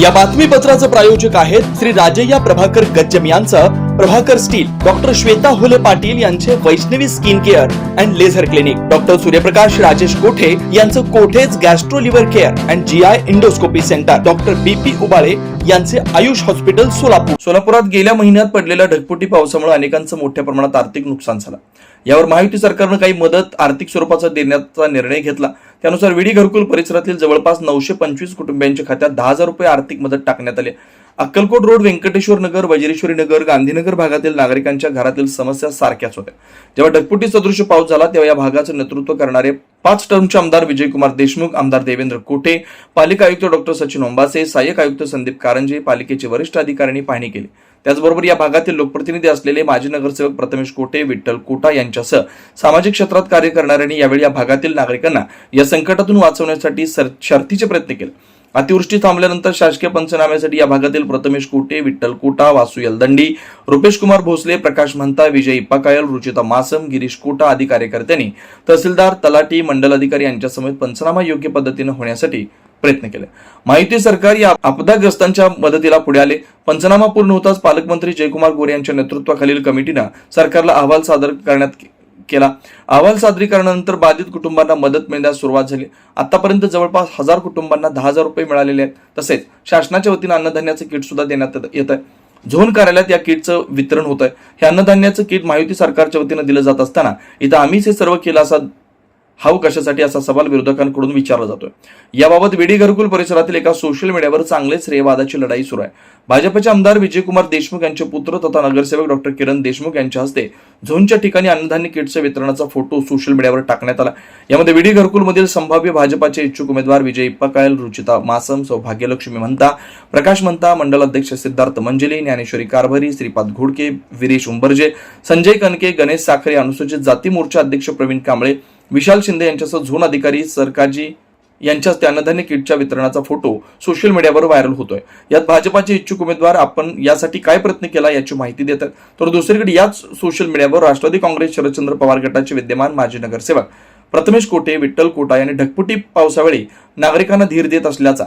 या बातमीपत्राचं प्रायोजक आहेत श्री राजय्या प्रभाकर गज्जम यांचं. प्रभाकर स्टील डॉक्टर श्वेता हुले पाटील यांचे Vaishnavi skin care and laser clinic. Doctor Suryaprakash Rajesh Kothe यांचं Kothe's gastro liver care and G I endoscopy centre. Doctor B P Ubale यांचे Ayush hospital Solapur. सोलापुरात गेल्या महिन्यात पडलेल्या ढगपुटी पावसामुळे अनेकांचं मोठ्या प्रमाणात आर्थिक नुकसान झालं. यावर महायुती सरकारनं काही मदत आर्थिक स्वरूपाचा देण्याचा निर्णय घेतला. त्यानुसार विडी घरकुल परिसरातील जवळपास नऊशे पंचवीस कुटुंबियांच्या खात्यात दहा हजार रुपये आर्थिक मदत टाकण्यात आली अक्कलकोट रोड व्यंकटेश्वर नगर वज्रेश्वरी नगर गांधीनगर भागातील नागरिकांच्या घरातील समस्या सारख्याच होत्या. जेव्हा ढगफुटी सदृश पाऊस झाला तेव्हा या भागाचं नेतृत्व करणारे पाच टर्मचे आमदार विजयकुमार देशमुख आमदार देवेंद्र कोठे पालिका आयुक्त डॉक्टर सचिन ओंबासे सहाय्यक आयुक्त संदीप कारंजे पालिकेचे वरिष्ठ अधिकाऱ्यांनी पाहणी केली. त्याचबरोबर या भागातील लोकप्रतिनिधी असलेले माजी नगरसेवक प्रथमेश कोटे विठ्ठल कोटा यांच्यासह सामाजिक क्षेत्रात कार्य करणाऱ्यांनी यावेळी या भागातील नागरिकांना या संकटातून वाचवण्यासाठी सर- शर्थीचे प्रयत्न केले. अतिवृष्टी थांबल्यानंतर शासकीय पंचनाम्यासाठी या भागातील प्रथमेश कोटे विठ्ठल कोटा वासू यलदंडी रुपेश कुमार भोसले प्रकाश महंता विजय इप्पाकायल रुचिता मासम गिरीश कोटा आदी कार्यकर्त्यांनी तहसीलदार तलाटी मंडल अधिकारी यांच्यासमवेत पंचनामा योग्य पद्धतीने होण्यासाठी प्रयत्न केले. माहिती सरकार या आपदाग्रस्तांच्या मदतीला पुढे आले. पंचनामा पूर्ण होताच पालकमंत्री जयकुमार गोरे यांच्या नेतृत्वाखालील कमिटीनं सरकारला अहवाल सादर करण्यात केला. अहवाल सादरीकरणानंतर बाधित कुटुंबांना मदत मिळण्यास सुरुवात झाली. आतापर्यंत जवळपास हजार कुटुंबांना दहा हजार रुपये मिळालेले आहेत. तसेच शासनाच्या वतीनं अन्नधान्याचं किट सुद्धा देण्यात येत आहे झोन कार्यालयात या किटचं वितरण होत आहे हे अन्नधान्याचं किट महायुती सरकारच्या वतीनं दिलं जात असताना इथं आम्हीच हे सर्व केलं असा हाव कशासाठी असा सवाल विरोधकांकडून विचारला जातोय? याबाबत विडी घरकुल परिसरातील एका सोशल मीडियावर चांगलेच श्रेयवादाची लढाई सुरू आहे. भाजपचे आमदार विजयकुमार देशमुख यांचे पुत्र तथा नगरसेवक डॉक्टर किरण देशमुख यांच्या हस्ते झोनच्या ठिकाणी अन्नधान्य किटच्या वितरणाचा फोटो सोशल मीडियावर टाकण्यात आला. यामध्ये विडी घरकुलमधील संभाव्य भाजपाचे इच्छुक उमेदवार विजय इप्पाकायल रुचिता मासम सौभाग्यलक्ष्मी म्हणता प्रकाश म्हणता मंडल अध्यक्ष सिद्धार्थ मंजली ज्ञानेश्वरी कारभारी श्रीपाद घोडके विरेश उंबर्जे संजय कनके गणेश साखरे अनुसूचित जाती मोर्चा अध्यक्ष प्रवीण कांबळे विशाल शिंदे यांच्यासह झोन अधिकारी सरकाजी यांच्या हस्ते अन्नधान्य किटच्या वितरणाचा फोटो सोशल मीडियावर व्हायरल होतोय. यात भाजपाचे इच्छुक उमेदवार आपण यासाठी काय प्रयत्न केला याची माहिती देतात. तर दुसरीकडे याच सोशल मीडियावर राष्ट्रवादी काँग्रेस शरदचंद्र पवार गटाचे विद्यमान माजी नगरसेवक प्रथमेश कोटे विठ्ठल कोटा यांनी ढकपुटी पावसावेळी नागरिकांना धीर देत असल्याचा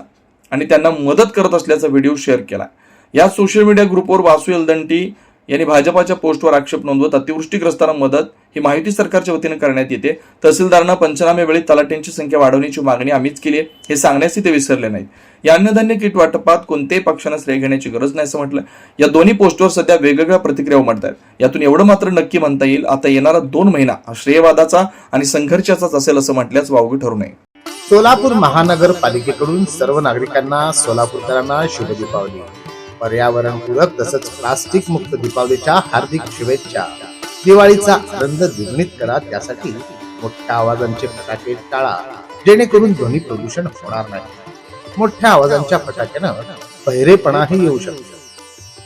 आणि त्यांना मदत करत असल्याचा व्हिडिओ शेअर केला. या सोशल मीडिया ग्रुपवर वासू यलदंटी यांनी भाजपाच्या पोस्टवर आक्षेप नोंदवत अतिवृष्टीग्रस्तांना मदत ही माहिती सरकारच्या वतीनं करण्यात येते. तहसीलदारांना पंचनामेवेळी तलाट्यांची संख्या वाढवण्याची मागणी आम्हीच केली आहे हे सांगण्यासही ते विसरले नाहीत. या अन्नधान्य किट वाटपात कोणत्याही पक्षानं श्रेय घेण्याची गरज नाही असं म्हटलं या दोन्ही पोस्टवर सध्या वेगवेगळ्या प्रतिक्रिया उमटत आहेत. यातून एवढं मात्र नक्की म्हणता येईल आता येणारा दोन महिना हा श्रेयवादाचा आणि संघर्षाचाच असेल असं म्हटल्यास वावगे ठरू नये. सोलापूर महानगरपालिकेकडून सर्व नागरिकांना सोलापूरकरांना शुभ दीपावली पर्यावरण पूरक तसंच प्लास्टिक मुक्त दीपावलीच्या हार्दिक शुभेच्छा. दिवाळीचा आनंद द्विगुणित करा त्यासाठी मोठ्या आवाजांचे फटाके टाळा जेणेकरून ध्वनी प्रदूषण होणार नाही. मोठ्या आवाजांच्या फटाक्यानं बहिरेपणाही येऊ शकतो.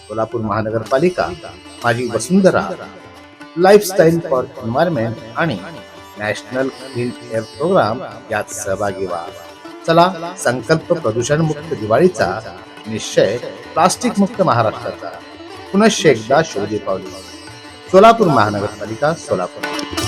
कोल्हापूर महानगरपालिका Majhi Vasundhara lifestyle for environment आणि नॅशनल क्लीन एअर प्रोग्राम यात सहभागी व्हा. चला संकल्प प्रदूषण मुक्त दिवाळीचा निश्चय प्लास्टिक मुक्त महाराष्ट्राचा. पुनश्च एकदा शोधी पावली. सोलापूर महानगरपालिका सोलापूर.